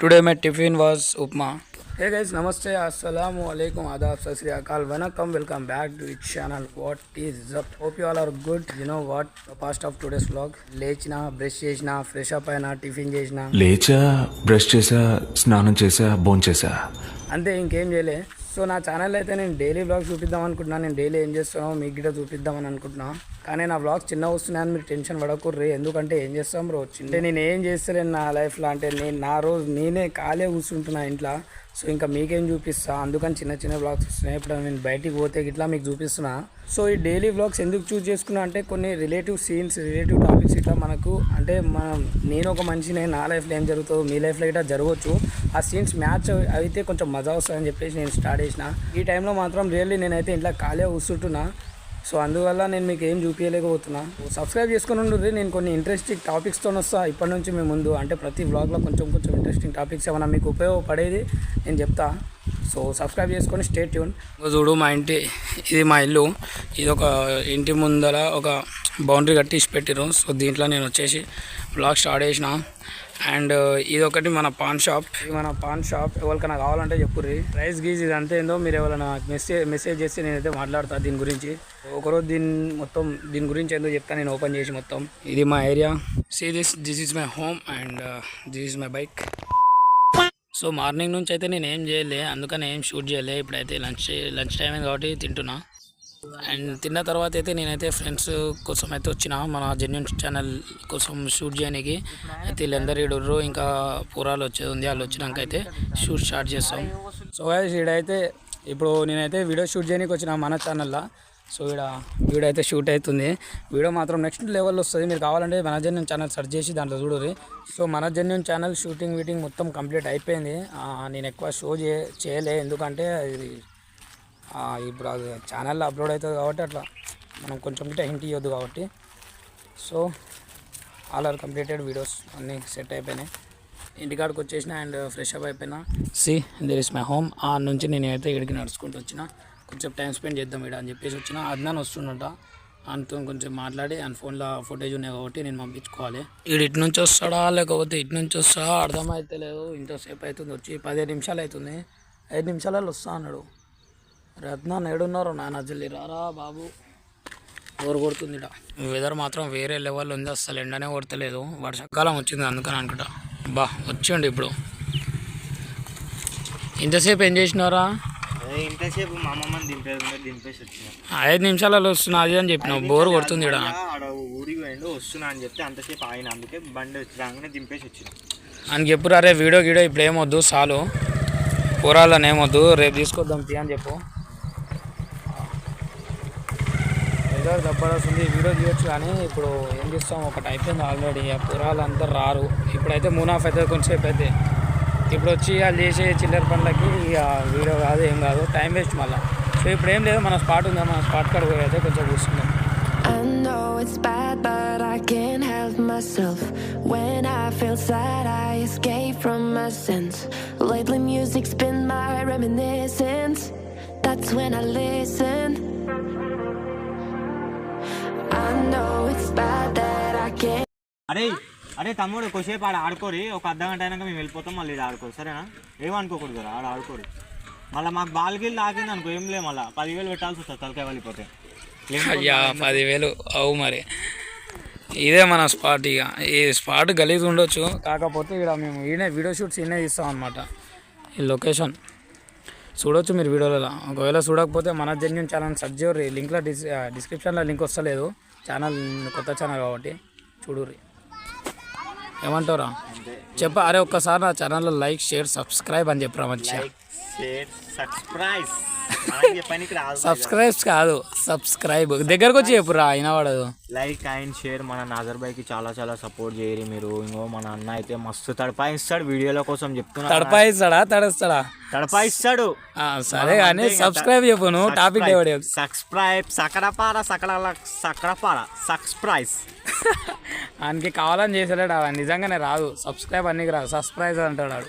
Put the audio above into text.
Today my tiffin was upma hey guys namaste assalam alaikum adaab sat sri akal vanakkam welcome back to it channel what is hope you all are good you know what first of today's vlog లేచిన brush చేసిన fresh up అయినా tiffin చేసిన. లేచా brush చేసా స్నానం చేసా bone చేసా? అంతే ఇంకేం చేయలే. సో నా ఛానల్ అయితే నేను డైలీ బ్లాగ్ చూపిద్దాం అనుకుంటున్నాను నేను డైలీ ఏం చేస్తున్నావు మీ కూడా చూపిద్దామని అనుకుంటున్నాను కానీ నా బ్లాగ్స్ చిన్న వస్తున్నాయని మీరు టెన్షన్ పడకూర్రీ ఎందుకంటే ఏం చేస్తాం రోజు అంటే నేను ఏం చేస్తలేను నా లైఫ్లో అంటే నేను నా రోజు నేనే ఖాళీ కూర్చుంటున్నా ఇంట్లో. సో ఇంకా మీకేం చూపిస్తా? అందుకని చిన్న చిన్న బ్లాగ్స్ వస్తున్నాయి. ఇప్పుడు నేను బయటికి పోతే ఇట్లా మీకు చూపిస్తున్నా. సో ఈ డైలీ బ్లాగ్స్ ఎందుకు చూస్ చేసుకున్నా అంటే కొన్ని రిలేటివ్ సీన్స్ రిలేటివ్ టాపిక్స్ ఇట్లా మనకు అంటే మనం నేను ఒక మనిషిని నా లైఫ్లో ఏం జరుగుతుందో మీ లైఫ్లో ఇట్లా జరగవచ్చు. ఆ సీన్స్ మ్యాచ్ అయితే కొంచెం మజా వస్తుందని చెప్పేసి నేను స్టార్ట్ చేసిన. ఈ టైంలో మాత్రం రియల్లీ నేనైతే ఇంట్లో ఖాళీగా కూర్చుంటున్నా. సో అందువల్ల నేను మీకు ఏం చూపించలేకపోతున్నా సబ్స్క్రైబ్ చేసుకుని ఉండ్రి నేను కొన్ని ఇంట్రెస్టింగ్ టాపిక్స్తో వస్తా. ఇప్పటి నుంచి మీ ముందు అంటే ప్రతి వ్లాగ్లో కొంచెం కొంచెం ఇంట్రెస్టింగ్ టాపిక్స్ ఏమైనా మీకు ఉపయోగపడేది నేను చెప్తా. సో సబ్స్క్రైబ్ చేసుకొని స్టేట్ ట్యూన్ చూడు మా ఇంటి ఇది మా ఇల్లు. ఇది ఒక ఇంటి ముందర ఒక బౌండరీ కట్టి పెట్టిరు సో దీంట్లో నేను వచ్చేసి బ్లాగ్ స్టార్ట్ చేసిన. అండ్ uh, ఇదొకటి మన పాన్ షాప్. మన పాన్ షాప్ ఎవరికైనా కావాలంటే చెప్పుర్రి. ప్రైస్ గీజ్ ఇది అంతే ఏందో మీరు ఎవరైనా మెసేజ్ మెసేజ్ చేస్తే నేనైతే మాట్లాడతా దీని గురించి. ఒకరోజు దీని మొత్తం దీని గురించి ఏందో చెప్తాను నేను ఓపెన్ చేసి మొత్తం. ఇది మా area. See this this is my home and this is my bike so morning నుంచి అయితే నేను ఏం చేయలే అందుకని ఏం షూట్ చేయలే. ఇప్పుడైతే లంచ్ లంచ్ టైం కాబట్టి తింటున్నా. అండ్ తిన్న తర్వాత అయితే నేనైతే ఫ్రెండ్స్ కోసం అయితే వచ్చిన మన జెన్యున్ ఛానల్ కోసం షూట్ చేయడానికి అయితే వీళ్ళందరూ ఈడుర్రు ఇంకా పూరాలు వచ్చేది ఉంది వాళ్ళు వచ్చినాక అయితే షూట్ స్టార్ట్ చేస్తాం. సో guys, ఈడైతే ఇప్పుడు నేనైతే వీడియో షూట్ చేయడానికి వచ్చిన మన ఛానల్లో సో ఇక్కడ వీడియో అయితే షూట్ అవుతుంది. వీడియో మాత్రం నెక్స్ట్ లెవెల్ వస్తుంది. మీరు కావాలంటే మన జెన్యున్ ఛానల్ సెర్చ్ చేసి దాంట్లో చూడరు సో మన జెన్యున్ ఛానల్ షూటింగ్ వీటింగ్ మొత్తం కంప్లీట్ అయిపోయింది. నేను ఎక్కువ షో చేయలే. ఎందుకంటే ఇది ఇప్పుడు అది ఛానల్లో అప్లోడ్ అవుతుంది కాబట్టి అట్లా మనం కొంచెం గిట్ట హింట్ ఇవ్వద్దు కాబట్టి. So all are completed videos అన్నీ సెట్ అయిపోయినాయి. ఇంటికాడికి వచ్చేసిన అండ్ ఫ్రెష్ అప్ అయిపోయినా. See there is my home ఆ నుంచి నేనైతే ఇక్కడికి నడుచుకుంటూ వచ్చిన. కొంచెం టైం స్పెండ్ చేద్దాం ఇక్కడ అని చెప్పేసి వచ్చిన. అద్నాన్ వస్తుండట. ఆయనతో కొంచెం మాట్లాడి అండ్ ఫోన్లో ఫుటేజ్ ఉన్నాయి కాబట్టి నేను పంపించుకోవాలి. ఇటు ఇటు నుంచి వస్తాడా? లేకపోతే ఇటు నుంచి వస్తాడా? అర్థమైతే లేదు ఇంతసేపు అవుతుంది. వచ్చి పదిహేను నిమిషాలు అవుతుంది. ఐదు నిమిషాలలో వస్తా అన్నాడు. రత్న ఏడున్నారు నాన్న జల్లి రారా బాబు. బోర్ కొడుతుంది వెదర్ మాత్రం వేరే లెవెల్ ఉంది. అసలు ఎండనే కొడతలేదు. వర్షాకాలం వచ్చింది అందుకని అనుకుంటా బా వచ్చిండి ఇప్పుడు. ఇంతసేపు ఏం చేసినారా? అదే ఇంతసేపు మా అమ్మమ్మని దింపేది ఉంటే దింపేసి వచ్చిన. ఐదు నిమిషాలలో వస్తున్నా అది అని చెప్పినావు. బోర్ కొడుతుంది ఇక్కడ ఆడ ఊరికి పోయిండు వస్తున్నా అని చెప్తే అంతసేపు ఆయన అందుకే బండి వచ్చి రాగానే దింపేసి వచ్చిన. అని చెప్పు అరే వీడియో గీడియో ఇప్పుడు ఏమొద్దు చాలు. కూరాలని ఏమొద్దు రేపు తీసుకొద్దాం తీ అని చెప్పు. వెదర్ దబ్బడొస్తుంది వీడియో తీయొచ్చు కానీ ఇప్పుడు ఏం చేస్తాం? ఒకటి అయిపోయింది ఆల్రెడీ ఆ పురాలు అంతా రారు. ఇప్పుడైతే మూనాఫ్ అయితే కొంచెంసేపు అయితే ఇప్పుడు వచ్చి వాళ్ళు చేసే చిల్లర పనులకి ఇక వీడియో కాదు ఏం కాదు. టైం వేస్ట్ మళ్ళీ. సో ఇప్పుడు ఏం లేదు. మన స్పాట్ ఉందా? మన స్పాట్ కాడ పోయి అయితే కొంచెం కూర్చుందాం. I know it's bad, but I can't help myself. When I feel sad, I escape from my sins. Lately, music's been my reminiscence. That's when I listen. అరే అరే తమ్ముడు కొద్దిసేపు ఆడ ఆడుకోరి. ఒక అర్ధ గంట అయినాక మేము వెళ్ళిపోతాం మళ్ళీ ఈడ ఆడుకోరు సరేనా? ఏమనుకోకూడదు కదా ఆడ ఆడుకోరు. మళ్ళీ మాకు బాల్ గిల్ తాకింది అనుకో ఏం లేదు మళ్ళీ. పదివేలు పెట్టాల్సి వస్తుంది తలకాయ వెళ్ళిపోతే అయ్యా పదివేలు. అవు మరి. ఇదే మన స్పాట్ ఇక. ఈ స్పాట్ గలీజ్ ఉండొచ్చు. కాకపోతే ఇక్కడ మేము ఈయనే వీడియో షూట్స్ ఈయనే తీస్తాం అనమాట ఈ లొకేషన్. చూడొచ్చు మీరు వీడియోలలో. ఒకవేళ చూడకపోతే మన జెన్యున్ ఛానల్ సర్చ్ చేయరు లింక్లో డిస్ డిస్క్రిప్షన్లో లింక్ వస్తలేదు. ఛానల్ కొత్త ఛానల్ కాబట్టి చూడుర్రి. ఏమంటారా చెప్ప అరే ఒక్కసారి నా ఛానల్లో లైక్ షేర్ సబ్స్క్రైబ్ అని చెప్పరా మంచిగా. సబ్స్క్రైబ్స్ కాదు సబ్స్క్రైబ్ దగ్గరకు వచ్చి చెప్పురా అయినా పడదు లైక్ అండ్ షేర్ మన నాజర్ బాయ్కి చాలా చాలా సపోర్ట్ చేయరు మీరు. ఇంకో మన అన్న అయితే మస్తు తడపాయిస్తాడు వీడియోల కోసం చెప్తున్నా తడపాయిస్తాడా తడస్తాడా? తడపాయిస్తాడు. ఆ, సరే కానీ సబ్స్క్రైబ్ చెప్పు నువ్వు టాపిక్ సబ్స్క్రైబ్ సకడపార సకడ సకడపార సబ్స్క్రైబ్ ఆయనకి కావాలని చేసాడు అవన్నీ నిజంగానే రాదు. సబ్స్క్రైబ్ అన్నికి రాదు సబ్స్క్రైబ్ అంటాడు